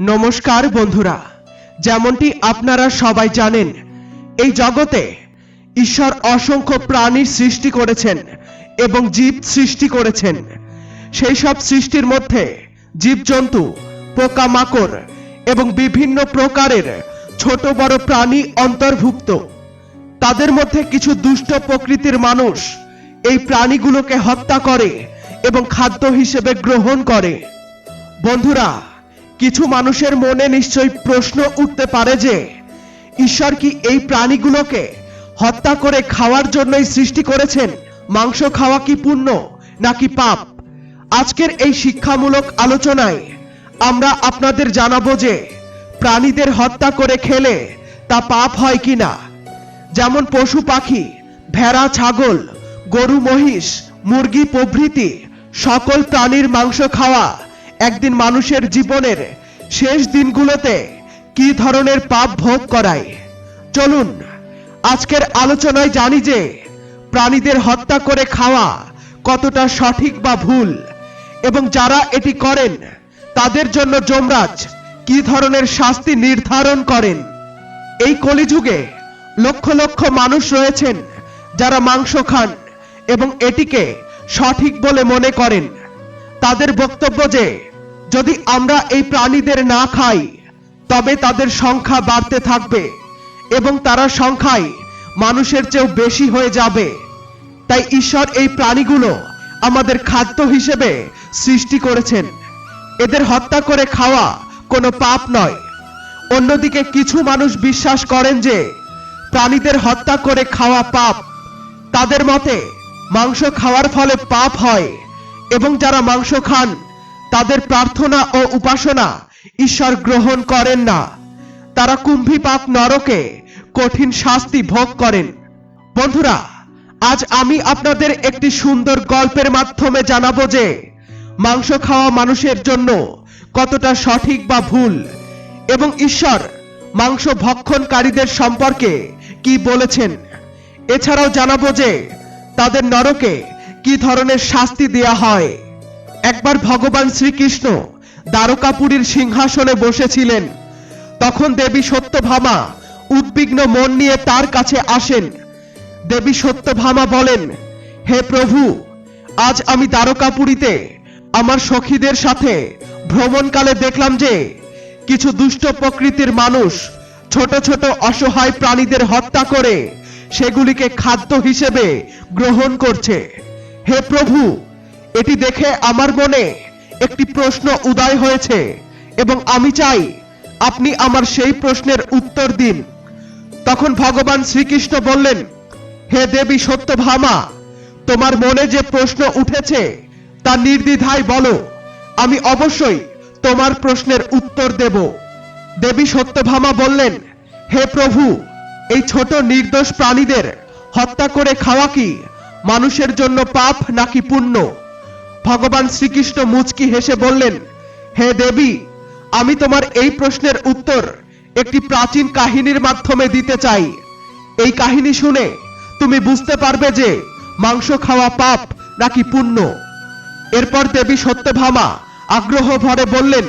নমস্কার বন্ধুরা, যেমনটি আপনারা সবাই জানেন, এই জগতে ঈশ্বর অসংখ্য প্রাণীর সৃষ্টি করেছেন এবং জীব সৃষ্টি করেছেন। সেই সব সৃষ্টির মধ্যে জীবজন্তু, পোকামাকড় এবং বিভিন্ন প্রকারের ছোট বড় প্রাণী অন্তর্ভুক্ত। তাদের মধ্যে কিছু দুষ্ট প্রকৃতির মানুষ এই প্রাণীগুলোকে হত্যা করে এবং খাদ্য হিসেবে গ্রহণ করে। বন্ধুরা কিছু মানুষের মনে নিশ্চয়ই প্রশ্ন উঠতে পারে যে, ঈশ্বর কি এই প্রাণীগুলোকে হত্যা করে খাওয়ার জন্যই সৃষ্টি করেছেন? মাংস খাওয়া কি পুণ্য নাকি পাপ? আজকের এই শিক্ষামূলক আলোচনায় আমরা আপনাদের জানাব যে, প্রাণীদের হত্যা করে খেলে তা পাপ হয় কিনা যেমন পশু পাখি, ভেড়া, ছাগল, গরু, মহিষ, মুরগি, প্রভৃতি সকল প্রাণীর মাংস খাওয়া একদিন মানুষের জীবনের শেষ দিনগুলোতে কি ধরনের পাপ ভোগ করায়? চলুন, আজকের আলোচনায় জানি যে প্রাণীদের হত্যা করে খাওয়া কতটা সঠিক বা ভুল, এবং যারা এটি করেন, তাদের জন্য যমরাজ কি ধরনের শাস্তি নির্ধারণ করেন? এই কলিযুগে লক্ষ লক্ষ মানুষ রয়েছেন যারা মাংস খান এবং এটিকে সঠিক বলে মনে করেন। তাদের বক্তব্য যে, যদি আমরা এই প্রাণীদের না খাই, তবে তাদের সংখ্যা বাড়তে থাকবে এবং তারা সংখ্যায় মানুষের চেয়েও বেশি হয়ে যাবে। তাই ঈশ্বর এই প্রাণীগুলো আমাদের খাদ্য হিসেবে সৃষ্টি করেছেন। এদের হত্যা করে খাওয়া কোনো পাপ নয়। অন্যদিকে কিছু মানুষ বিশ্বাস করেন যে, প্রাণীদের হত্যা করে খাওয়া পাপ। তাদের মতে, মাংস খাওয়ার ফলে পাপ হয়। এবং যারা মাংস খান, তাদের প্রার্থনা ও উপাসনা ঈশ্বর গ্রহণ করেন না। তারা কুম্ভীপাপ নরকে কঠিন শাস্তি ভোগ করেন। বন্ধুরা, আজ আমি আপনাদের একটি সুন্দর গল্পের মাধ্যমে জানাব যে, মাংস খাওয়া মানুষের জন্য কতটা সঠিক বা ভুল এবং ঈশ্বর মাংস ভক্ষণকারীদের সম্পর্কে কি বলেছেন। এছাড়াও জানাব যে, তাদের নরকে কি ধরনের শাস্তি দেয়া হয়? একবার ভগবান শ্রীকৃষ্ণ দ্বারকাপুরীর সিংহাসনে বসেছিলেন। তখন দেবী সত্যভামা উদ্বিগ্ন মন নিয়ে তার কাছে আসেন। দেবী সত্যভামা বলেন, হে প্রভু, আজ আমি দ্বারকাপুরীতে আমার সখীদের সাথে ভ্রমণকালে দেখলাম যে কিছু দুষ্ট প্রকৃতির মানুষ ছোট ছোট অসহায় প্রাণীদের হত্যা করে সেগুলিকে খাদ্য হিসেবে গ্রহণ করছে। হে প্রভু, এটি দেখে আমার মনে একটি প্রশ্ন উদয় হয়েছে এবং আমি চাই আপনি আমার সেই প্রশ্নের উত্তর দিন। তখন ভগবান শ্রীকৃষ্ণ বললেন, হে দেবী সত্যভামা, তোমার মনে যে প্রশ্ন উঠেছে তা নির্দ্বিধায় বলো। আমি অবশ্যই তোমার প্রশ্নের উত্তর দেব। দেবী সত্যভামা বললেন, হে প্রভু, এই ছোট নির্দোষ প্রাণীদের হত্যা করে খাওয়া কি মানুষের জন্য পাপ নাকি পুণ্য? ভগবান শ্রীকৃষ্ণ মুচকি হেসে বললেন, হে দেবী, আমি তোমার এই প্রশ্নের উত্তর একটি প্রাচীন কাহিনীর মাধ্যমে দিতে চাই। এই কাহিনী শুনে তুমি বুঝতে পারবে যে মাংস খাওয়া পাপ নাকি পুণ্য। এরপর দেবী সত্যভামা আগ্রহ ভরে বললেন,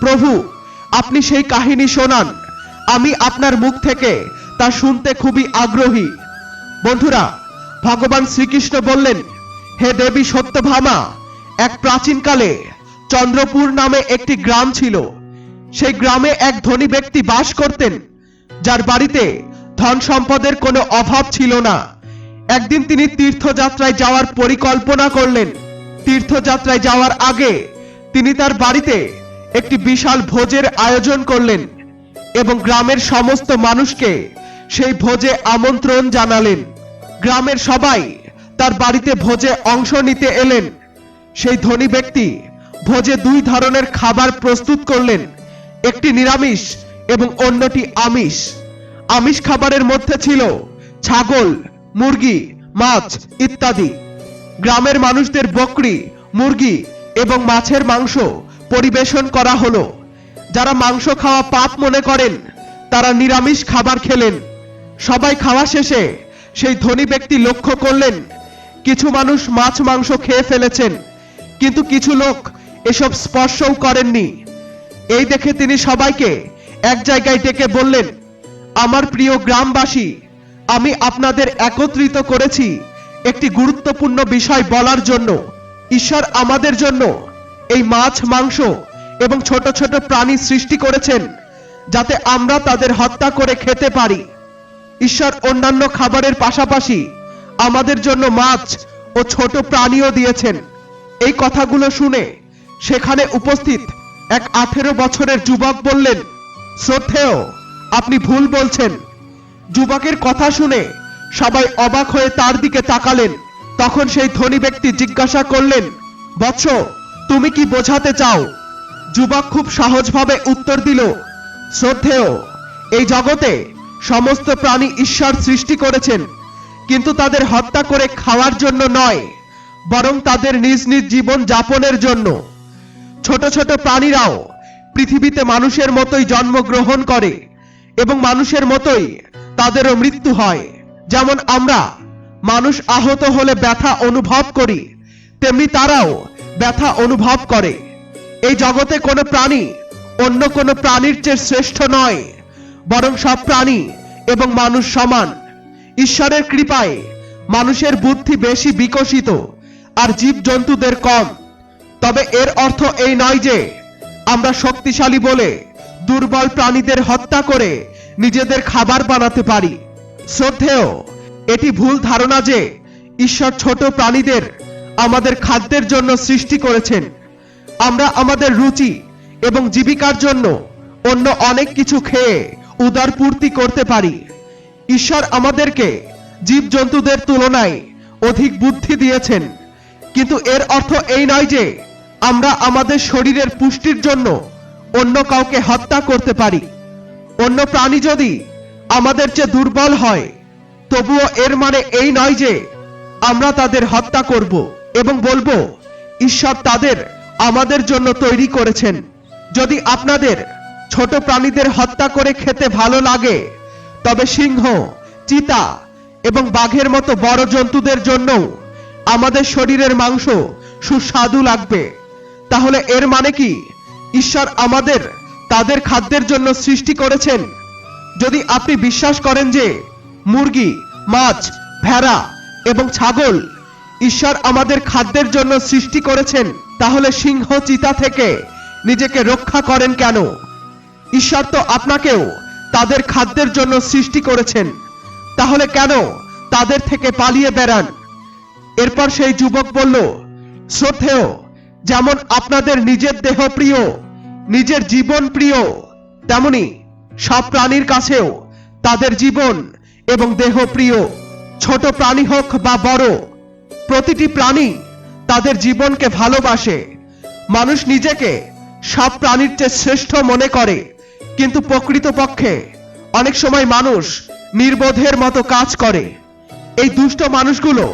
প্রভু, আপনি সেই কাহিনী শোনান। আমি আপনার মুখ থেকে তা শুনতে খুবই আগ্রহী। বন্ধুরা ভগবান শ্রীকৃষ্ণ বললেন, হে দেবী সত্যভামা, এক প্রাচীনকালে চন্দ্রপুর নামে একটি গ্রাম ছিল। সেই গ্রামে এক ধনী ব্যক্তি বাস করতেন, যার বাড়িতে ধন সম্পদের কোনো অভাব ছিল না। একদিন তিনি তীর্থযাত্রায় যাওয়ার পরিকল্পনা করলেন। তীর্থযাত্রায় যাওয়ার আগে তিনি তার বাড়িতে একটি বিশাল ভোজের আয়োজন করলেন এবং গ্রামের সমস্ত মানুষকে সেই ভোজে আমন্ত্রণ জানালেন। গ্রামের সবাই তার বাড়িতে ভোজে অংশ নিতে এলেন। সেই ধনী ব্যক্তি ভোজে দুই ধরনের খাবার প্রস্তুত করলেন। একটি নিরামিষ এবং অন্যটি আমিষ। আমিষ খাবারের মধ্যে ছিল ছাগল, মুরগি, মাছ ইত্যাদি। গ্রামের মানুষদের বকরি, মুরগি এবং মাছের মাংস পরিবেশন করা হলো। যারা মাংস খাওয়া পাপ মনে করেন, তারা নিরামিষ খাবার খেলেন। সবাই খাওয়া শেষে সেই ধনী ব্যক্তি লক্ষ্য করলেন, কিছু মানুষ মাছ, মাংস খেয়ে ফেলেছেন, কিন্তু কিছু লোক এসব স্পর্শও করেননি। এই দেখে তিনি সবাইকে এক জায়গায় ডেকে বললেন, আমার প্রিয় গ্রামবাসী, আমি আপনাদের একত্রিত করেছি একটি গুরুত্বপূর্ণ বিষয় বলার জন্য। ঈশ্বর আমাদের জন্য এই মাছ, মাংস এবং ছোট ছোট প্রাণী সৃষ্টি করেছেন, যাতে আমরা তাদের হত্যা করে খেতে পারি। ঈশ্বর অন্যান্য খাবারের পাশাপাশি আমাদের জন্য মাছ ও ছোট প্রাণীও দিয়েছেন। এই কথাগুলো শুনে সেখানে উপস্থিত এক আঠেরো বছরের যুবক বললেন, শ্রদ্ধেয়, আপনি ভুল বলছেন। যুবকের কথা শুনে সবাই অবাক হয়ে তার দিকে তাকালেন। তখন সেই ধনী ব্যক্তি জিজ্ঞাসা করলেন, বৎস, তুমি কি বোঝাতে চাও? যুবক খুব সহজভাবে উত্তর দিল, শ্রদ্ধেয়, এই জগতে সমস্ত প্রাণী ঈশ্বর সৃষ্টি করেছেন, কিন্তু তাদের হত্যা করে খাওয়ার জন্য নয়, বরং তাদের নিজ নিজ জীবন যাপনের জন্য। ছোট ছোট প্রাণীরাও পৃথিবীতে মানুষের মতোই জন্মগ্রহণ করে এবং মানুষের মতোই তাদেরও মৃত্যু হয়। যেমন আমরা, মানুষ আহত হলে ব্যথা অনুভব করি, তেমনি তারাও ব্যথা অনুভব করে। এই জগতে কোনো প্রাণী অন্য কোনো প্রাণীর চেয়ে শ্রেষ্ঠ নয়। বরং সব প্রাণী এবং মানুষ সমান। ঈশ্বরের কৃপায় মানুষের বুদ্ধি বেশি বিকশিত আর জীবজন্তুদের কম। তবে এর অর্থ এই নয় যে আমরা শক্তিশালী বলে দুর্বল প্রাণীদের হত্যা করে নিজেদের খাবার বানাতে পারি। শ্রদ্ধেয়, এটি ভুল ধারণা যে ঈশ্বর ছোট প্রাণীদের আমাদের খাদ্যের জন্য সৃষ্টি করেছেন। আমরা আমাদের রুচি এবং জীবিকার জন্য অন্য অনেক কিছু খেয়ে উদার পূর্তি করতে পারি। ঈশ্বর আমাদেরকে জীবজন্তুদের তুলনায় অধিক বুদ্ধি দিয়েছেন। কিন্তু এর অর্থ এই নয় যে আমরা আমাদের শরীরের পুষ্টির জন্য অন্য কাউকে হত্যা করতে পারি। অন্য প্রাণী যদি আমাদের চেয়ে দুর্বল হয়, তবুও এর মানে এই নয় যে আমরা তাদের হত্যা করব এবং বলব, ঈশ্বর তাদের আমাদের জন্য তৈরি করেছেন। যদি আপনাদের ছোট প্রাণীদের হত্যা করে খেতে ভালো লাগে। তবে সিংহ, চিতা এবং বাঘের মতো বড় জন্তুদের জন্য আমাদের শরীরের মাংস সুস্বাদু লাগবে। তাহলে এর মানে কি? ঈশ্বর আমাদের, তাদের খাদ্যের জন্য সৃষ্টি করেছেন। যদি আপনি বিশ্বাস করেন যে মুরগি, মাছ, ভেড়া এবং ছাগল ঈশ্বর আমাদের খাদ্যের জন্য সৃষ্টি করেছেন, তাহলে সিংহ, চিতা থেকে নিজেকে রক্ষা করেন কেন? ঈশ্বর তো আপনাকেও তাদের খাদ্যের জন্য সৃষ্টি করেছেন। তাহলে কেন তাদের থেকে পালিয়ে বেড়ান? এরপর সেই যুবক বলল, শ্রদ্ধেয়, যেমন আপনাদের নিজের দেহ প্রিয়, নিজের জীবন প্রিয়, তেমনি সব প্রাণীর কাছেও তাদের জীবন এবং দেহ প্রিয়। ছোট প্রাণী হোক বা বড়, প্রতিটি প্রাণী তাদের জীবনকে ভালোবাসে। মানুষ নিজেকে সব প্রাণীর চেয়ে শ্রেষ্ঠ মনে করে। কিন্তু প্রকৃতপক্ষে অনেক সময় মানুষ নির্বোধের মতো কাজ করে। এই দুষ্ট মানুষগুলো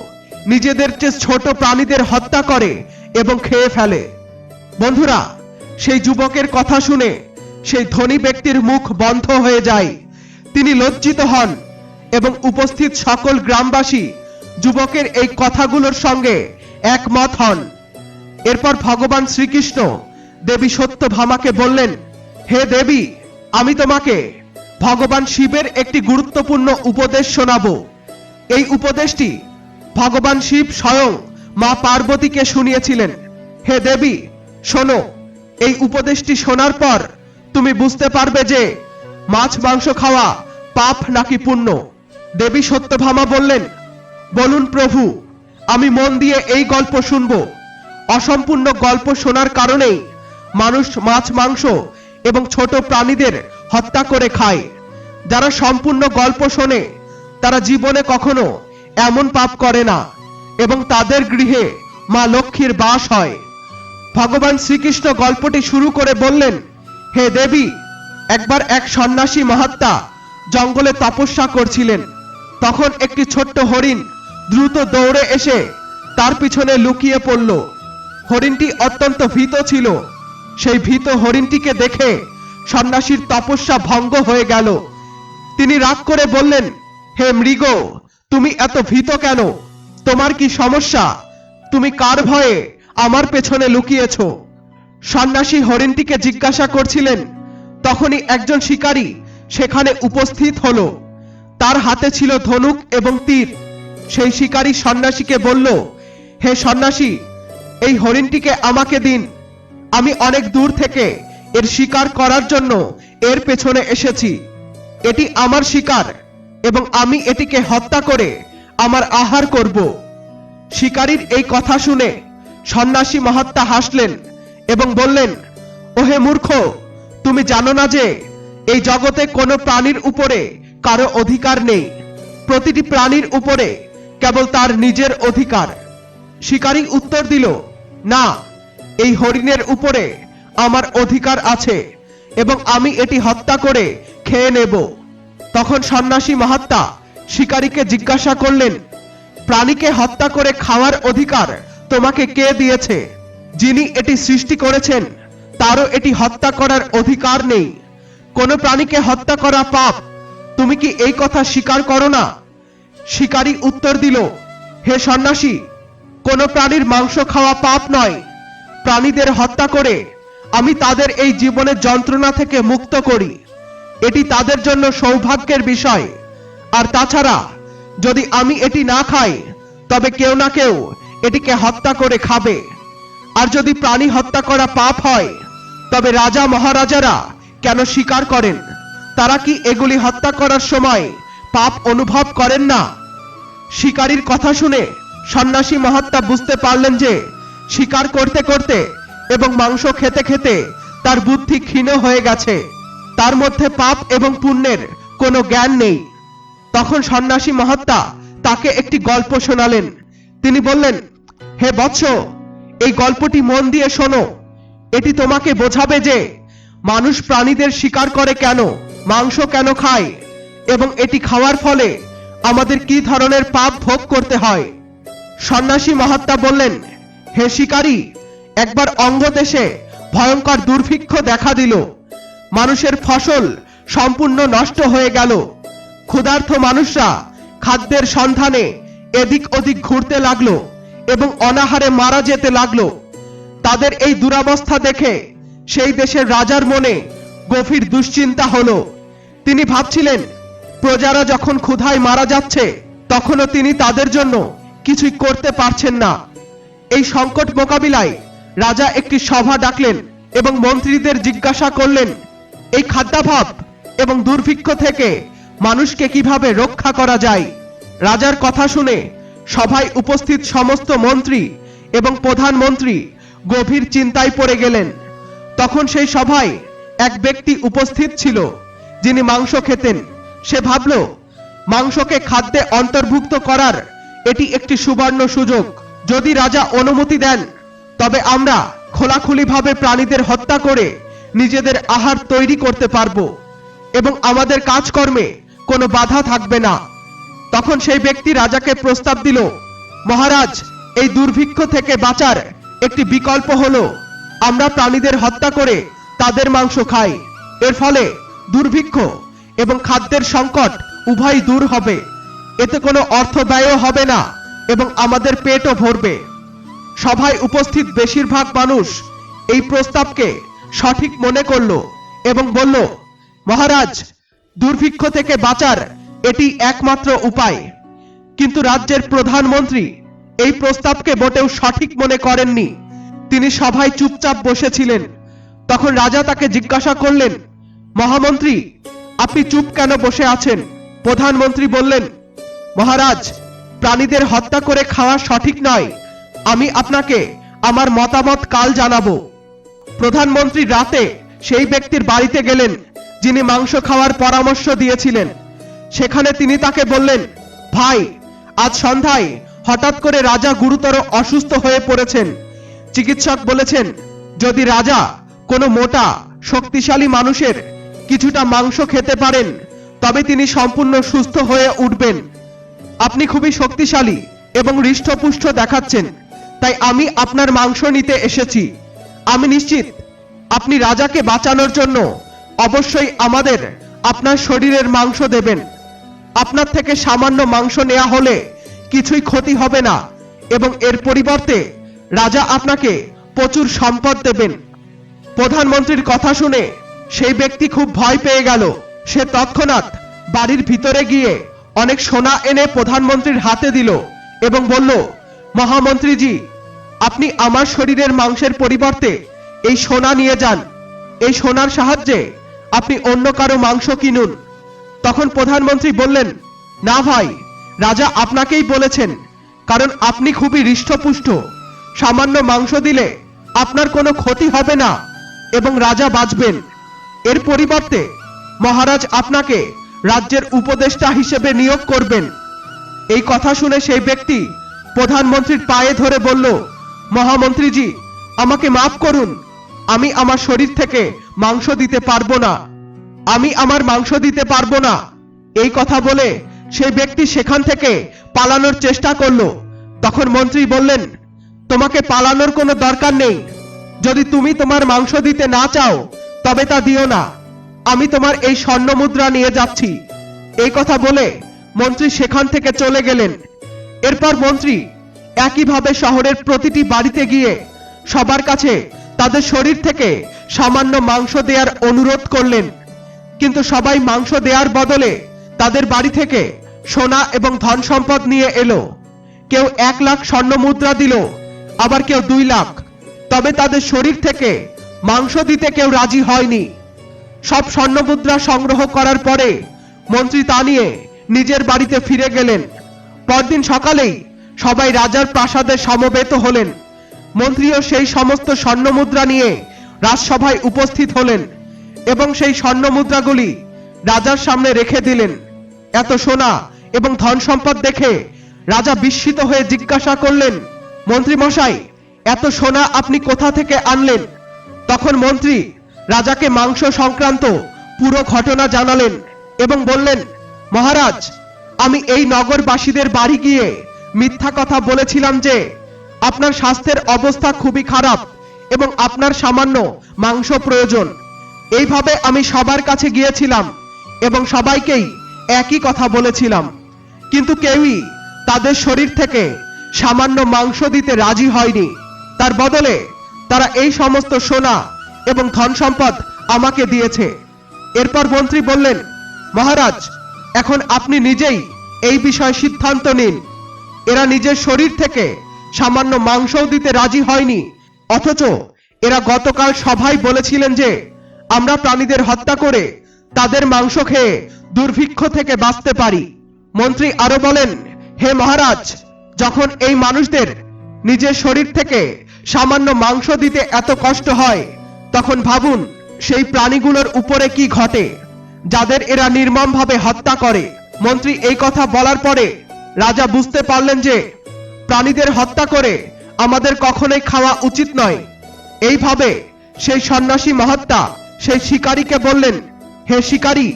নিজেদের চেয়ে ছোট প্রাণীদের হত্যা করে এবং খেয়ে ফেলে। বন্ধুরা, সেই যুবকের কথা শুনে সেই ধনী ব্যক্তির মুখ বন্ধ হয়ে যায়। তিনি লজ্জিত হন এবং উপস্থিত সকল গ্রামবাসী যুবকের এই কথাগুলোর সঙ্গে একমত হন। এরপর ভগবান শ্রীকৃষ্ণ দেবী সত্যভামাকে বললেন, হে দেবী আমি তোমাকে ভগবান শিবের একটি গুরুত্বপূর্ণ উপদেশ শোনাব। এই উপদেশটি ভগবান শিব স্বয়ং মা পার্বতীকে শুনিয়েছিলেন। হে দেবী, শোনো, এই উপদেশটি শোনার পর তুমি বুঝতে পারবে যে মাছ, মাংস খাওয়া পাপ নাকি পুণ্য। দেবী সত্যভামা বললেন, বলুন প্রভু, আমি মন দিয়ে এই গল্প শুনব। অসম্পূর্ণ গল্প শোনার কারণেই মানুষ মাছ, মাংস এবং ছোট প্রাণীদের হত্যা করে খায়। যারা সম্পূর্ণ গল্প শোনে, তারা জীবনে কখনো এমন পাপ করে না এবং তাদের গৃহে মা লক্ষ্মীর বাস হয়। ভগবান শ্রীকৃষ্ণ গল্পটি শুরু করে বললেন, হে দেবী, একবার এক সন্ন্যাসী মহাত্মা জঙ্গলে তপস্যা করছিলেন। তখন একটি ছোট্ট হরিণ দ্রুত দৌড়ে এসে তার পিছনে লুকিয়ে পড়ল। হরিণটি অত্যন্ত ভীত ছিল। সেই ভীত হরিণটিকে দেখে সন্ন্যাসীর তপস্যা ভঙ্গ হয়ে গেল। তিনি রাগ করে বললেন, হে মৃগ, তুমি এত ভীত কেন? তোমার কি সমস্যা? তুমি কার ভয়ে আমার পেছনে লুকিয়েছ? সন্ন্যাসী হরিণটিকে জিজ্ঞাসা করছিলেন, তখনই একজন শিকারী সেখানে উপস্থিত হলো। তার হাতে ছিল ধনুক এবং তীর। সেই শিকারী সন্ন্যাসীকে বলল, হে সন্ন্যাসী, এই হরিণটিকে আমাকে দিন। আমি অনেক দূর থেকে এর শিকার করার জন্য এর পেছনে এসেছি। এটি আমার শিকার এবং আমি এটিকে হত্যা করে আমার আহার করব। শিকারীর এই কথা শুনে সন্ন্যাসী মহাত্মা হাসলেন এবং বললেন, ওহে মূর্খ, তুমি জানো না যে এই জগতে কোনো প্রাণীর উপরে কারও অধিকার নেই। প্রতিটি প্রাণীর উপরে কেবল তার নিজের অধিকার। শিকারী উত্তর দিল, না এই হরিণের উপরে আমার অধিকার আছে এবং আমি এটি হত্যা করে খেয়ে নেব। তখন সন্ন্যাসী মহাত্মা শিকারীকে জিজ্ঞাসা করলেন, প্রাণীকে হত্যা করে খাওয়ার অধিকার তোমাকে কে দিয়েছে? যিনি এটি সৃষ্টি করেছেন, তারও এটি হত্যা করার অধিকার নেই। কোনো প্রাণীকে হত্যা করা পাপ, তুমি কি এই কথা স্বীকার করো না? শিকারী উত্তর দিল, হে সন্ন্যাসী, কোনো প্রাণীর মাংস খাওয়া পাপ নয় প্রাণীদের হত্যা করে আমি তাদের এই জীবনের যন্ত্রণা থেকে মুক্ত করি। এটি তাদের জন্য সৌভাগ্যের বিষয়। আর তাছাড়া, যদি আমি এটি না খাই, তবে কেউ না কেউ এটিকে হত্যা করে খাবে। আর যদি প্রাণী হত্যা করা পাপ হয়, তবে রাজা মহারাজারা কেন স্বীকার করেন? তারা কি এগুলি হত্যা করার সময় পাপ অনুভব করেন না? শিকারীর কথা শুনে সন্ন্যাসী মহাত্মা বুঝতে পারলেন যে শিকার করতে করতে এবং মাংস খেতে খেতে তার বুদ্ধি ক্ষীণ হয়ে গেছে। তার মধ্যে পাপ এবং পুণ্যের কোনো জ্ঞান নেই। তখন সন্ন্যাসী মহাত্মা তাকে একটি গল্প শোনালেন। তিনি বললেন, হে বৎস, এই গল্পটি মন দিয়ে শোনো। এটি তোমাকে বোঝাবে যে মানুষ প্রাণীদের শিকার করে কেন, মাংস কেন খায় এবং এটি খাওয়ার ফলে আমাদের কি ধরনের পাপ ভোগ করতে হয়? সন্ন্যাসী মহাত্মা বললেন হে শিকারী, একবার অঙ্গদেশে ভয়ঙ্কর দুর্ভিক্ষ দেখা দিল। মানুষের ফসল সম্পূর্ণ নষ্ট হয়ে গেল। ক্ষুধার্ত মানুষরা খাদ্যের সন্ধানে এদিক ওদিক ঘুরতে লাগল এবং অনাহারে মারা যেতে লাগল। তাদের এই দুরাবস্থা দেখে সেই দেশের রাজার মনে গভীর দুশ্চিন্তা হলো। তিনি ভাবছিলেন, প্রজারা যখন ক্ষুধায় মারা যাচ্ছে, তখনও তিনি তাদের জন্য কিছুই করতে পারছেন না। এই সংকট মোকাবিলায় রাজা একটি সভা ডাকলেন এবং মন্ত্রীদের জিজ্ঞাসা করলেন, এই খাদ্যাভাব এবং দুর্ভিক্ষ থেকে মানুষকে কীভাবে রক্ষা করা যায়? রাজার কথা শুনে সভায় উপস্থিত সমস্ত মন্ত্রী এবং প্রধানমন্ত্রী গভীর চিন্তায় পড়ে গেলেন। তখন সেই সভায় এক ব্যক্তি উপস্থিত ছিল, যিনি মাংস খেতেন। সে ভাবল, মাংসকে খাদ্যে অন্তর্ভুক্ত করার এটি একটি সুবর্ণ সুযোগ। যদি রাজা অনুমতি দেন, তবে আমরা খোলাখুলিভাবে প্রাণীদের হত্যা করে নিজেদের আহার তৈরি করতে পারব এবং আমাদের কাজকর্মে কোনো বাধা থাকবে না। তখন সেই ব্যক্তি রাজাকে প্রস্তাব দিল, মহারাজ, এই দুর্ভিক্ষ থেকে বাঁচার একটি বিকল্প হলো, আমরা প্রাণীদের হত্যা করে তাদের মাংস খাই। এর ফলে দুর্ভিক্ষ এবং খাদ্যের সংকট উভয়ই দূর হবে। এতে কোনো অর্থ ব্যয়ও হবে না। এবং আমাদের পেটও ভরবে। সভায় উপস্থিত বেশিরভাগ মানুষ এই প্রস্তাবকে সঠিক মনে করল এবং বলল, মহারাজ, দুর্ভিক্ষ থেকে বাঁচার এটি একমাত্র উপায়। কিন্তু রাজ্যের প্রধানমন্ত্রী এই প্রস্তাবকে মোটেও সঠিক মনে করেননি। তিনি সভায় চুপচাপ বসেছিলেন। তখন রাজা তাকে জিজ্ঞাসা করলেন, মহামন্ত্রী, আপনি চুপ কেন বসে আছেন? প্রধানমন্ত্রী বললেন, মহারাজ প্রাণীদের হত্যা করে খাওয়া সঠিক নয়। আমি আপনাকে আমার মতামত কাল জানাব। প্রধানমন্ত্রী রাতে সেই ব্যক্তির বাড়িতে গেলেন, যিনি মাংস খাওয়ার পরামর্শ দিয়েছিলেন। সেখানে তিনি তাকে বললেন, ভাই, আজ সন্ধ্যায় হঠাৎ করে রাজা গুরুতর অসুস্থ হয়ে পড়েছেন। চিকিৎসক বলেছেন, যদি রাজা কোনো মোটা, শক্তিশালী মানুষের কিছুটা মাংস খেতে পারেন, তবে তিনি সম্পূর্ণ সুস্থ হয়ে উঠবেন। আপনি খুবই শক্তিশালী এবং হৃষ্টপুষ্ট দেখাচ্ছেন। তাই আমি আপনার মাংস নিতে এসেছি। আমি নিশ্চিত আপনি রাজাকে বাঁচানোর জন্য অবশ্যই আমাদের আপনার শরীরের মাংস দেবেন। আপনার থেকে সামান্য মাংস নেওয়া হলে কিছুই ক্ষতি হবে না এবং এর পরিবর্তে রাজা আপনাকে প্রচুর সম্পদ দেবেন। প্রধানমন্ত্রীর কথা শুনে সেই ব্যক্তি খুব ভয় পেয়ে গেল। সে তৎক্ষণাৎ বাড়ির ভিতরে গিয়ে অনেক সোনা এনে প্রধানমন্ত্রীর হাতে দিল এবং বলল, মহামন্ত্রীজি, আপনি আমার শরীরের মাংসের পরিবর্তে এই সোনা নিয়ে যান। এই সোনার সাহায্যে আপনি অন্য কারও মাংস কিনুন। তখন প্রধানমন্ত্রী বললেন, না ভাই, রাজা আপনাকেই বলেছেন, কারণ আপনি খুবই হৃষ্টপুষ্ট। সামান্য মাংস দিলে আপনার কোনো ক্ষতি হবে না এবং রাজা বাঁচবেন। এর পরিবর্তে মহারাজ আপনাকে রাজ্যের উপদেষ্টা হিসেবে নিয়োগ করবেন। এই কথা শুনে সেই ব্যক্তি প্রধানমন্ত্রীর পায়ে ধরে বলল, মহামন্ত্রীজি, আমাকে মাফ করুন। আমি আমার শরীর থেকে মাংস দিতে পারব না। আমি আমার মাংস দিতে পারব না। এই কথা বলে সেই ব্যক্তি সেখান থেকে পালানোর চেষ্টা করল। তখন মন্ত্রী বললেন, তোমাকে পালানোর কোনো দরকার নেই। যদি তুমি তোমার মাংস দিতে না চাও, তবে তা দিও না। আমি তোমার এই স্বর্ণ মুদ্রা নিয়ে যাচ্ছি। এই কথা বলে মন্ত্রী সেখান থেকে চলে গেলেন। এরপর মন্ত্রী একইভাবে শহরের প্রতিটি বাড়িতে গিয়ে সবার কাছে তাদের শরীর থেকে সামান্য মাংস দেওয়ার অনুরোধ করলেন। কিন্তু সবাই মাংস দেওয়ার বদলে তাদের বাড়ি থেকে সোনা এবং ধন সম্পদ নিয়ে এলো। কেউ এক লাখ স্বর্ণ মুদ্রা দিল, আবার কেউ দুই লাখ। তবে তাদের শরীর থেকে মাংস দিতে কেউ রাজি হয়নি। সব স্বর্ণ মুদ্রা সংগ্রহ করার পরে মন্ত্রী তা নিয়ে নিজের বাড়িতে ফিরে গেলেন। পরদিন সকালেই সবাই রাজার প্রাসাদে সমবেত হলেন। মন্ত্রীও সেই সমস্ত স্বর্ণ মুদ্রা নিয়ে রাজসভায় উপস্থিত হলেন এবং সেই স্বর্ণ মুদ্রাগুলি রাজার সামনে রেখে দিলেন। এত সোনা এবং ধন সম্পদ দেখে রাজা বিস্মিত হয়ে জিজ্ঞাসা করলেন, মন্ত্রী মশাই, এত সোনা আপনি কোথা থেকে আনলেন? তখন মন্ত্রী রাজাকে মাংস সংক্রান্ত পুরো ঘটনা জানালেন এবং বললেন, মহারাজ, আমি এই নগরবাসীদের বাড়ি গিয়ে মিথ্যা কথা বলেছিলাম যে আপনার স্বাস্থ্যের অবস্থা খুবই খারাপ এবং আপনার সামান্য মাংস প্রয়োজন। এইভাবে আমি সবার কাছে গিয়েছিলাম এবং সবাইকেই একই কথা বলেছিলাম। কিন্তু কেউই তাদের শরীর থেকে সামান্য মাংস দিতে রাজি হয়নি। তার বদলে তারা এই সমস্ত সোনা এবং ধন সম্পদ আমাকে দিয়েছে। এরপর মন্ত্রী বললেন, মহারাজ, এখন আপনি নিজেই এই বিষয়ে সিদ্ধান্ত নিন। এরা নিজের শরীর থেকে সামান্য মাংসও দিতে রাজি হয়নি। অথচ এরা গতকাল সভায় বলেছিলেন যে, আমরা প্রাণীদের হত্যা করে তাদের মাংস খেয়ে দুর্ভিক্ষ থেকে বাঁচতে পারি। মন্ত্রী আরও বলেন, হে মহারাজ, যখন এই মানুষদের নিজের শরীর থেকে সামান্য মাংস দিতে এত কষ্ট হয় তখন ভাবুন, সেই প্রাণীগুলোর উপরে কি ঘটে, যাদের এরা নির্মমভাবে হত্যা করে। মন্ত্রী এই কথা বলার পরে রাজা বুঝতে পারলেন যে, প্রাণীদের হত্যা করে আমাদের কখনোই খাওয়া উচিত নয়। এইভাবে সেই সন্ন্যাসী মহাত্মা সেই শিকারীকে বললেন, হে শিকারী,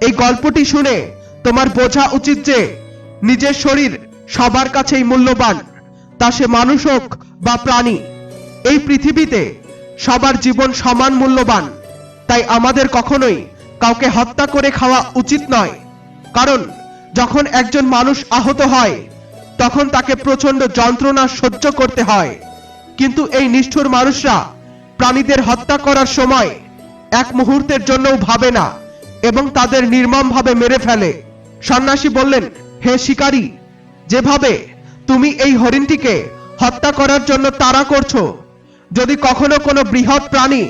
এই গল্পটি শুনে তোমার বোঝা উচিত যে, নিজের শরীর সবার কাছেই মূল্যবান, তা সে মানুষ হোক বা প্রাণী। এই পৃথিবীতে সবার জীবন সমান মূল্যবান। তাই আমাদের কখনোই কাউকে হত্যা করে খাওয়া উচিত নয়। কারণ, যখন একজন মানুষ আহত হয়, তখন তাকে প্রচণ্ড যন্ত্রণা সহ্য করতে হয়। কিন্তু এই নিষ্ঠুর মানুষরা প্রাণীদের হত্যা করার সময় এক মুহূর্তের জন্যও ভাবে না এবং তাদের নির্মমভাবে মেরে ফেলে। সন্ন্যাসী বললেন, হে শিকারী, যেভাবে তুমি এই হরিণটিকে হত্যা করার জন্য তাড়া করছ যদি কখনো কোনো বৃহৎ প্রাণী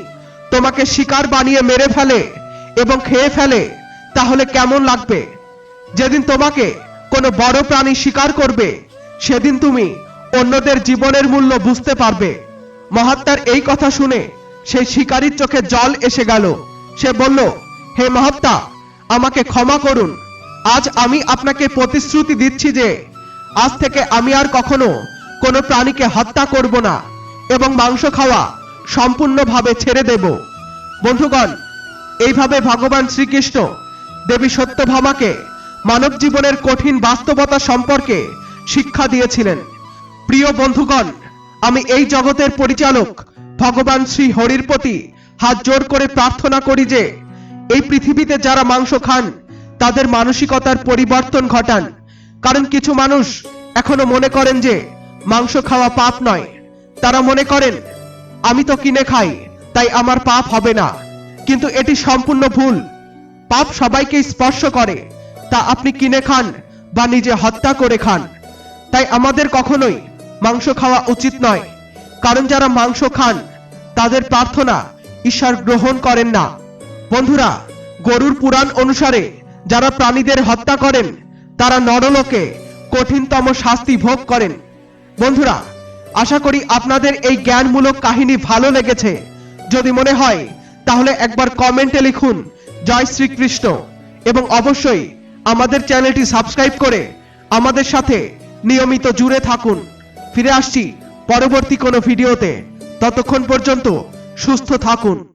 তোমাকে শিকার বানিয়ে মেরে ফেলে এবং খেয়ে ফেলে, তাহলে কেমন লাগবে? যেদিন তোমাকে কোনো বড় প্রাণী শিকার করবে, সেদিন তুমি অন্যদের জীবনের মূল্য বুঝতে পারবে। মহাত্মার এই কথা শুনে সেই শিকারীর চোখে জল এসে গেল। সে বলল, হে মহাত্মা, আমাকে ক্ষমা করুন। আজ আমি আপনাকে প্রতিশ্রুতি দিচ্ছি যে, আজ থেকে আমি আর কখনো কোনো প্রাণীকে হত্যা করব না। এবং মাংস খাওয়া সম্পূর্ণভাবে ছেড়ে দেব। বন্ধুগণ, এইভাবে ভগবান শ্রীকৃষ্ণ দেবী সত্যভামাকে মানব জীবনের কঠিন বাস্তবতা সম্পর্কে শিক্ষা দিয়েছিলেন। প্রিয় বন্ধুগণ, আমি এই জগতের পরিচালক ভগবান শ্রী হরির প্রতি হাত জোর করে প্রার্থনা করি যে, এই পৃথিবীতে যারা মাংস খান, তাদের মানসিকতার পরিবর্তন ঘটান। কারণ কিছু মানুষ এখনও মনে করেন যে, মাংস খাওয়া পাপ নয়। তারা মনে করেন, আমি তো কিনে খাই, তাই আমার পাপ হবে না। কিন্তু এটি সম্পূর্ণ ভুল। পাপ সবাইকে স্পর্শ করে। তা আপনি কিনে খান বা নিজে হত্যা করে খান। তাই আমাদের কখনোই মাংস খাওয়া উচিত নয়। কারণ যারা মাংস খান, তাদের প্রার্থনা ঈশ্বর গ্রহণ করেন না। বন্ধুরা, গরুর পুরাণ অনুসারে যারা প্রাণীদের হত্যা করেন, তারা নরলোকে কঠিনতম শাস্তি ভোগ করেন। বন্ধুরা আশা করি আপনাদের এই জ্ঞানমূলক কাহিনী ভালো লেগেছে। যদি মনে হয়, তাহলে একবার কমেন্টে লিখুন, জয় শ্রীকৃষ্ণ। এবং অবশ্যই আমাদের চ্যানেলটি সাবস্ক্রাইব করে আমাদের সাথে নিয়মিত জুড়ে থাকুন। ফিরে আসছি পরবর্তী কোনো ভিডিওতে। ততক্ষণ পর্যন্ত সুস্থ থাকুন।